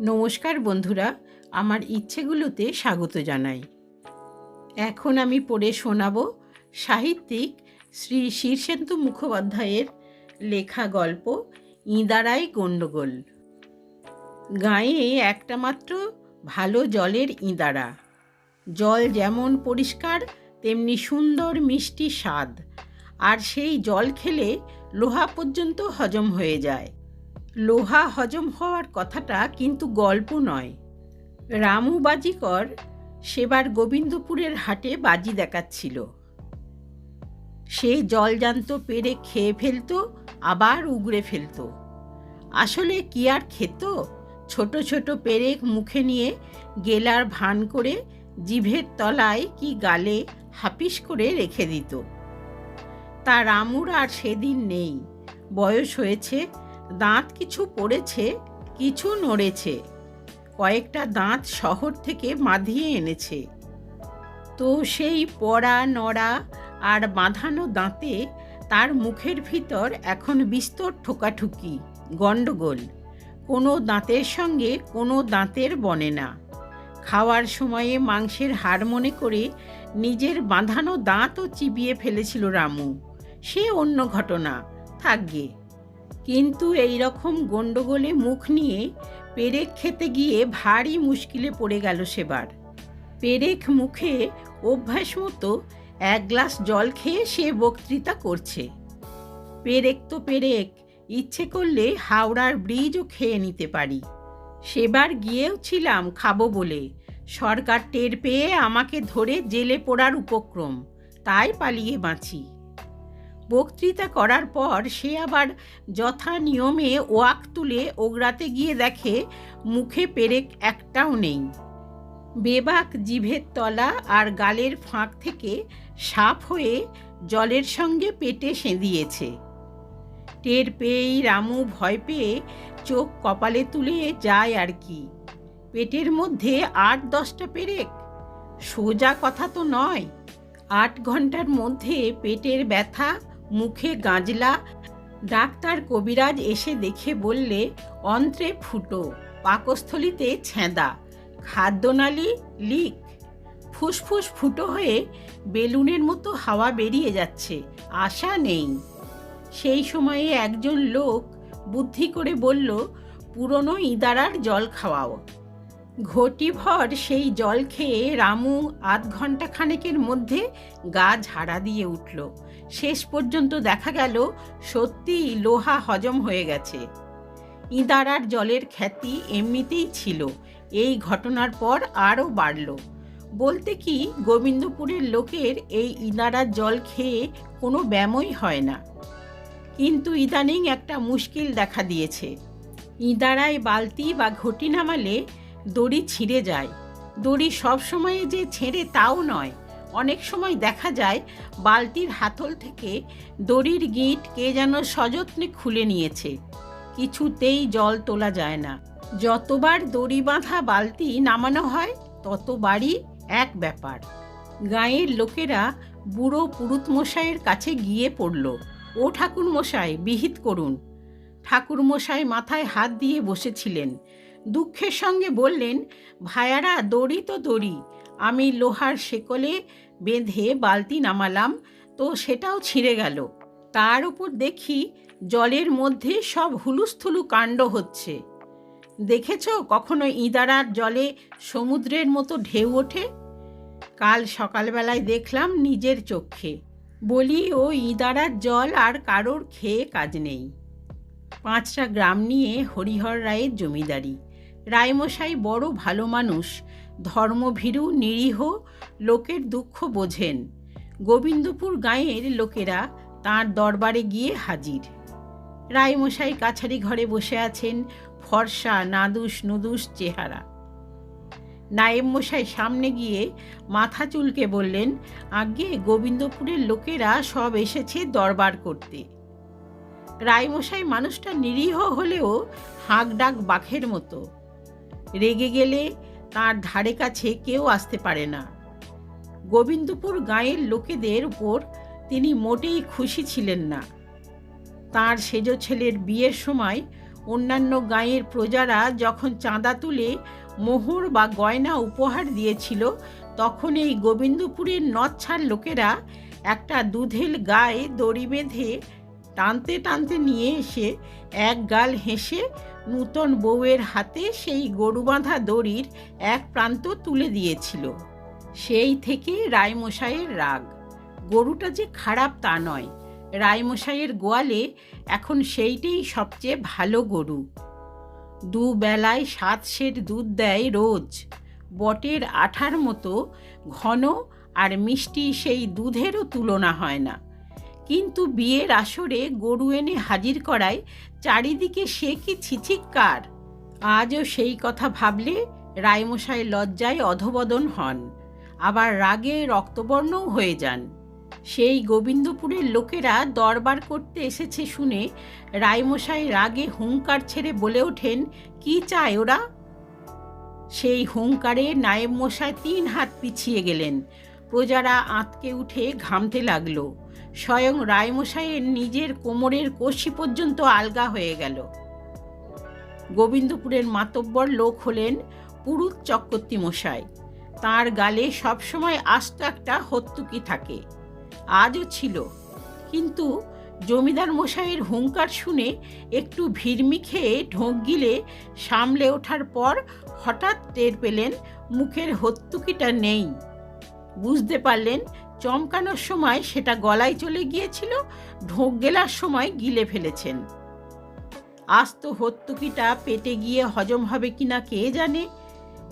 নমস্কার বন্ধুরা, আমার ইচ্ছেগুলোতে স্বাগত জানাই। এখন আমি পড়ে শোনাব সাহিত্যিক শ্রী শীর্ষেন্দু মুখোপাধ্যায়ের লেখা গল্প ইঁদারাই গণ্ডগোল। গাঁয়ে একটা মাত্র ভালো জলের ইঁদারা। জল যেমন পরিষ্কার, তেমনি সুন্দর মিষ্টি স্বাদ। আর সেই জল খেলে লোহা পর্যন্ত হজম হয়ে যায়। লোহা হজম হওয়ার কথাটা কিন্তু গল্প নয়। রামু বাজিকর সেবার গোবিন্দপুরের হাটে বাজি দেখাচ্ছিল। সে জলজান্ত পেরে খেয়ে ফেলতো, আবার উগড়ে ফেলত। আসলে কি আর খেত? ছোট ছোট পেরেক মুখে নিয়ে গেলার ভান করে জিভের তলায় কি গালে হাপিস করে রেখে দিত। তা রামুর আর সেদিন নেই। বয়স হয়েছে দাঁত কিছু পড়েছে, কিছু নড়েছে। কয়েকটা দাঁত শহর থেকে মাধিয়ে এনেছে। তো সেই পড়া, নড়া আর বাঁধানো দাঁতে তার মুখের ভিতর এখন বিস্তর ঠোকাঠুকি, গণ্ডগোল। কোনো দাঁতের সঙ্গে কোনো দাঁতের বনে না। খাওয়ার সময়ে মাংসের হাড় মনে করে নিজের বাঁধানো দাঁতও চিবিয়ে ফেলেছিল রামু। সে অন্য ঘটনা থাকবে কিন্তু এই রকম গণ্ডগোলে মুখ নিয়ে পেরেক খেতে গিয়ে ভারী মুশকিলে পড়ে গেল সেবার। পেরেক মুখে অভ্যাস মতো এক গ্লাস জল খেয়ে সে বক্তৃতা করছে। পেরেক তো পেরেক, ইচ্ছে করলে হাওড়ার ব্রিজও খেয়ে নিতে পারি। সেবার গিয়েও ছিলাম, খাব বলে। সরকার টের পেয়ে আমাকে ধরে জেলে পোড়ার উপক্রম, তাই পালিয়ে বাঁচি। বক্তৃতা করার পর সে আবার যথা নিয়মে ওয়াক তুলে ওগড়াতে গিয়ে দেখে মুখে পেরেক একটাও নেই। বেবাক জিভের তলা আর গালের ফাঁক থেকে সাপ হয়ে জলের সঙ্গে পেটে সেঁধিয়েছে টের পেয়েই রামু ভয় পেয়ে চোখ কপালে তুলে যায় আর কি। পেটের মধ্যে আট দশটা পেরেক? সোজা কথা তো নয়। আট ঘণ্টার মধ্যে পেটের ব্যথা মুখে গাঁজলা। ডাক্তার কবিরাজ এসে দেখে বললে, অন্ত্রে ফুটো, পাকস্থলিতে ছেঁদা খাদ্যনালী লিক। ফুসফুস ফুটো হয়ে বেলুনের মতো হাওয়া বেরিয়ে যাচ্ছে, আশা নেই। সেই সময়ে একজন লোক বুদ্ধি করে বলল, পুরনো ইদারার জল খাওয়াও। ঘটিভর সেই জল খেয়ে রামু আধ ঘণ্টা খানেকের মধ্যে গা ঝাড়া দিয়ে উঠল। শেষ পর্যন্ত দেখা গেল, সত্যি লোহা হজম হয়ে গেছে। ইদারার জলের খ্যাতি এমনিতেই ছিল। এই ঘটনার পর আরও বাড়ল। বলতে কি, গোবিন্দপুরের লোকের এই ইদারার জল খেয়ে কোনো ব্যায়ামই হয় না। কিন্তু ইদানিং একটা মুশকিল দেখা দিয়েছে। ইদারায় বালতি বা ঘটি নামালে দড়ি ছিঁড়ে যায়। দড়ি সব সময়ে যে ছেড়ে তাও নয়। অনেক সময় দেখা যায় বালতির হাতল থেকে দড়ির গিঁট কে যেন সযত্নে খুলে নিয়েছে। কিছুতেই জল তোলা যায় না। যতবার দড়ি বাঁধা বালতি নামানো হয়, ততবারই এক ব্যাপার। গাঁয়ের লোকেরা বুড়ো পুরুত মশাইয়ের কাছে গিয়ে পড়ল, ও ঠাকুর মশাই বিহিত করুন। ঠাকুর মশাই মাথায় হাত দিয়ে বসেছিলেন। দুঃখের সঙ্গে বললেন, ভায়ারা, দড়ি তো দড়ি। আমি লোহার শেকলে বেঁধে বালতি নামালাম, তো সেটাও ছিঁড়ে গেল। তার উপর দেখি জলের মধ্যে সব হুলুস্থুলু কাণ্ড হচ্ছে। দেখেছ কখনো ইদারার জলে সমুদ্রের মতো ঢেউ ওঠে? কাল সকালবেলায় দেখলাম নিজের চোখে। বলি, ও ইদারার জল আর কারোর খেয়ে কাজ নেই। পাঁচটা গ্রাম নিয়ে হরিহর রায়ের জমিদারি। রায়মশাই বড় ভালো মানুষ ধর্মভীরু, নিরীহ লোকের দুঃখ বোঝেন। গোবিন্দপুর গাঁয়ের লোকেরা তার দরবারে গিয়ে হাজির। রায়মশাই কাছারি ঘরে বসে আছেন, ফর্সা, নাদুস, নুদুস চেহারা। নায়েব মশাই সামনে গিয়ে মাথা চুলকে বললেন আগে গোবিন্দপুরের লোকেরা সব এসেছে দরবার করতে। রায়মশাই মানুষটা নিরীহ হলেও হাঁক ডাক বাঘের মতো। রেগে গেলে তার ধারে কাছে কেউ আসতে পারে না। গোবিন্দপুর গাঁয়ের লোকেদের উপর তিনি মোটেই খুশি ছিলেন না। তার সেজ ছেলের বিয়ের সময় অন্যান্য গাঁয়ের প্রজারা যখন চাঁদা তুলে মোহর বা গয়না উপহার দিয়েছিল, তখন এই গোবিন্দপুরের নচ্ছার লোকেরা একটা দুধেল গায়ে দড়ি বেঁধে টানতে টানতে নিয়ে এসে এক গাল হেসে নূতন বউয়ের হাতে সেই গরু বাঁধা দড়ির এক প্রান্ত তুলে দিয়েছিল। সেই থেকে রায়মশাইয়ের রাগ। গরুটা যে খারাপ তা নয়। রায়মশাইয়ের গোয়ালে এখন সেইটাই সবচেয়ে ভালো গরু। দুবেলায় সাত সের দুধ দেয় রোজ। বটের আঠার মতো ঘন আর মিষ্টি সেই দুধেরও তুলনা হয় না। কিন্তু বিয়ের আসরে গরু এনে হাজির করায় চারিদিকে সে কি ছিছিক্কার আজও সেই কথা ভাবলে রায়মশাই লজ্জায় অধবদন হন। আবার রাগে রক্তবর্ণও হয়ে যান। সেই গোবিন্দপুরের লোকেরা দরবার করতে এসেছে শুনে রায়মশাই রাগে হুঙ্কার ছেড়ে বলে ওঠেন, কি চায় ওরা? সেই হুঙ্কারে নায়েব মশাই তিন হাত পিছিয়ে গেলেন। প্রজারা আঁতকে উঠে ঘামতে লাগল। স্বয়ং রায়মশাইয়ের নিজের কোমরের কষি পর্যন্ত আলগা হয়ে গেল। গোবিন্দপুরের মাতব্বর লোক হলেন পুরুত চক্রবর্তী মশাই। তাঁর গালে সবসময় আস্ত একটা হত্তুকি থাকে। আজও ছিল। কিন্তু জমিদার মশাইয়ের হুঙ্কার শুনে একটু ভিড়মি খেয়ে ঢোঁক গিলে সামলে ওঠার পর হঠাৎ টের পেলেন মুখের হত্তুকিটা নেই। বুঝতে পারলেন চমকানোর সময় সেটা গলায় চলে গিয়েছিল, ঢোক গেলার সময় গিলে ফেলেছেন। আস্ত হত্তুকিটা পেটে গিয়ে হজম হবে কিনা কে জানে?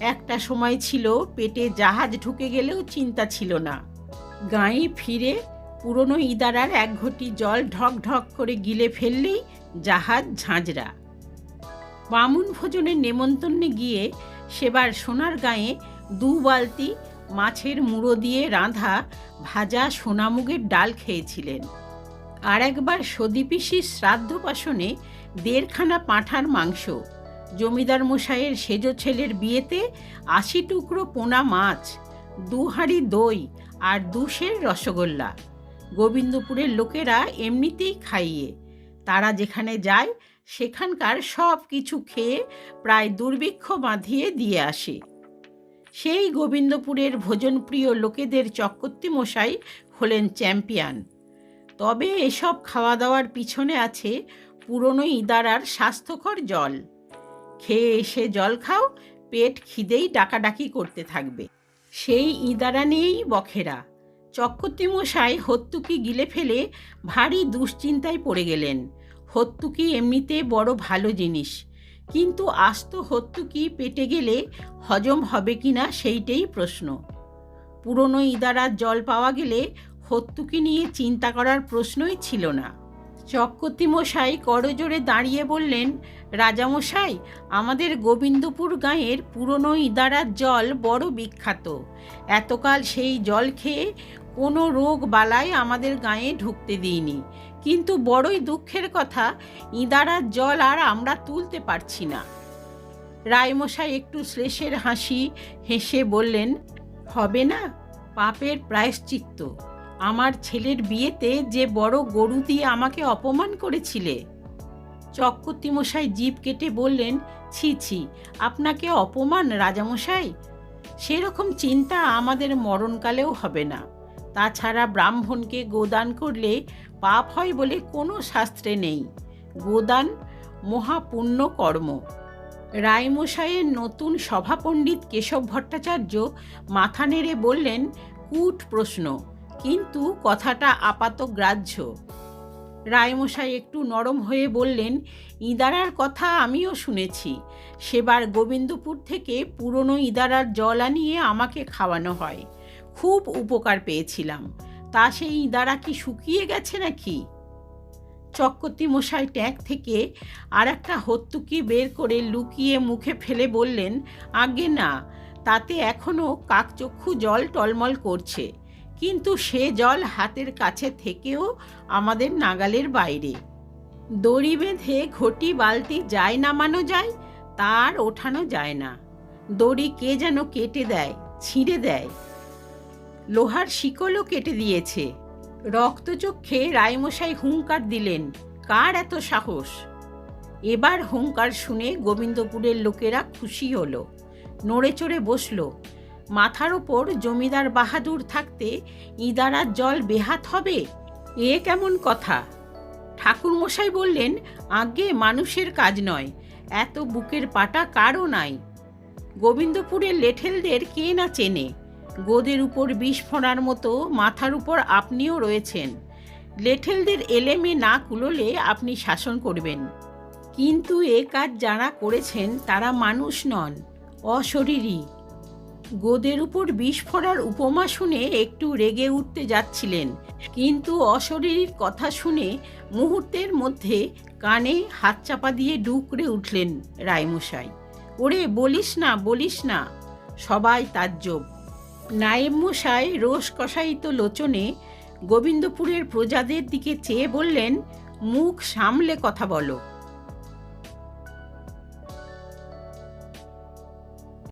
একটা সময় ছিল, পেটে জাহাজ ঢুকে গেলেও চিন্তা ছিল না। গাঁয়ে ফিরে পুরনো ইদারার এক ঘটি জল ঢক ঢক করে গিলে ফেললেই জাহাজ ঝাঁঝরা। বামুন ভোজনের নেমন্তন্নে গিয়ে সেবার সোনার গায়ে দু বালতি মাছের মুড়ো দিয়ে রাঁধা ভাজা সোনামুগের ডাল খেয়েছিলেন। আর একবার সদীপিসির শ্রাদ্ধ পাশনে দেড়খানা পাঁঠার মাংস, জমিদার মশাইয়ের সেজ ছেলের বিয়েতে আশি টুকরো পোনা মাছ, দু হাঁড়ি দই আর দুশের রসগোল্লা। গোবিন্দপুরের লোকেরা এমনিতেই খাইয়ে, তারা যেখানে যায় সেখানকার সব কিছু খেয়ে প্রায় দুর্ভিক্ষ বাঁধিয়ে দিয়ে আসে। সেই গোবিন্দপুরের ভোজনপ্রিয় লোকেদের চক্রবর্তী মশাই হলেন চ্যাম্পিয়ন। তবে এসব খাওয়া দাওয়ার পিছনে আছে পুরনো ইদারার স্বাস্থ্যকর জল। খেয়ে এসে জল খাও, পেট খিদেই ডাকাডাকি করতে থাকবে। সেই ইদারা নিয়েই বখেরা। চক্রবর্তী মশাই হত্তুকি গিলে ফেলে ভারী দুশ্চিন্তায় পড়ে গেলেন। হত্তুকি এমনিতে বড় ভালো জিনিস। কিন্তু আস্ত হত্তুকি পেটে গেলে হজম হবে কি না সেইটাই প্রশ্ন। পুরনো ইদারার জল পাওয়া গেলে হত্তুকি নিয়ে চিন্তা করার প্রশ্নই ছিল না। চক্রবর্তী মশাই করজোরে দাঁড়িয়ে বললেন, রাজামশাই, আমাদের গোবিন্দপুর গাঁয়ের পুরনো ইদারার জল বড় বিখ্যাত। এতকাল সেই জল খেয়ে কোনো রোগ বালায় আমাদের গাঁয়ে ঢুকতে দিইনি। কিন্তু বড়ই দুঃখের কথা ইদারার জল আর আমরা তুলতে পারছি না। রায়মশাই একটু শ্লেষের হাসি হেসে বললেন, হবে না, পাপের প্রায়শ্চিত্ত। আমার ছেলের বিয়েতে যে বড় গরু দিয়ে আমাকে অপমান করেছিলে। চক্রবর্তী মশাই জীব কেটে বললেন, ছি ছি, আপনাকে অপমান, রাজামশাই? সেরকম চিন্তা আমাদের মরণকালেও হবে না। তাছাড়া ব্রাহ্মণকে গোদান করলে পাপ হয় বলে কোনো শাস্ত্রে নেই। গোদান মহাপুণ্য কর্ম রায়মশাইয়ের নতুন সভাপণ্ডিত কেশব ভট্টাচার্য মাথা নেড়ে বললেন, কূট প্রশ্ন, কিন্তু কথাটা আপাত গ্রাহ্য। রায়মশাই একটু নরম হয়ে বললেন, ইদারার কথা আমিও শুনেছি। সেবার গোবিন্দপুর থেকে পুরনো ইদারার জল আনিয়ে আমাকে খাওয়ানো হয়। খুব উপকার পেয়েছিলাম। তা সেই ইদারা কি শুকিয়ে গেছে নাকি? চক্রবর্তী মশাই ট্যাঙ্ক থেকে আর একটা হত্তুকি বের করে লুকিয়ে মুখে ফেলে বললেন আগে না, তাতে এখনও কাকচক্ষু জল টলমল করছে। কিন্তু সে জল হাতের কাছে থেকেও আমাদের নাগালের বাইরে। দড়ি বেঁধে ঘটি বালতি যায় নামানো যায়, তার ওঠানো যায় না। দড়ি কে যেন কেটে দেয়, ছিঁড়ে দেয়। লোহার শিকলও কেটে দিয়েছে। রক্তচক্ষে রায়মশাই হুঙ্কার দিলেন, কার এত সাহস? এবার হুঙ্কার শুনে গোবিন্দপুরের লোকেরা খুশি হলো, নড়ে চড়ে বসল। মাথার ওপর জমিদার বাহাদুর থাকতে ইদারার জল বেহাত হবে? এ কেমন কথা? ঠাকুরমশাই বললেন আগে মানুষের কাজ নয়, এত বুকের পাটা কারও নাই। গোবিন্দপুরের লেঠেলদের কে না চেনে? গোদের উপর বিষ ফোঁড়ার মতো মাথার উপর আপনিও রয়েছেন। লেঠেলদের এলেমে না কুলোলে আপনি শাসন করবেন। কিন্তু এ কাজ যারা করেছেন, তারা মানুষ নন, অশরীরী। গোদের উপর বিষ ফোঁড়ার উপমা শুনে একটু রেগে উঠতে যাচ্ছিলেন, কিন্তু অশরীরীর কথা শুনে মুহূর্তের মধ্যে কানে হাত চাপা দিয়ে ডুকরে উঠলেন রায়মশাই। ওরে বলিস না বলিস না, সবাই তার তাজ্জব। নায়েব মশাই রোষ কষায়িত লোচনে গোবিন্দপুরের প্রজাদের দিকে চেয়ে বললেন মুখ সামলে কথা বলো।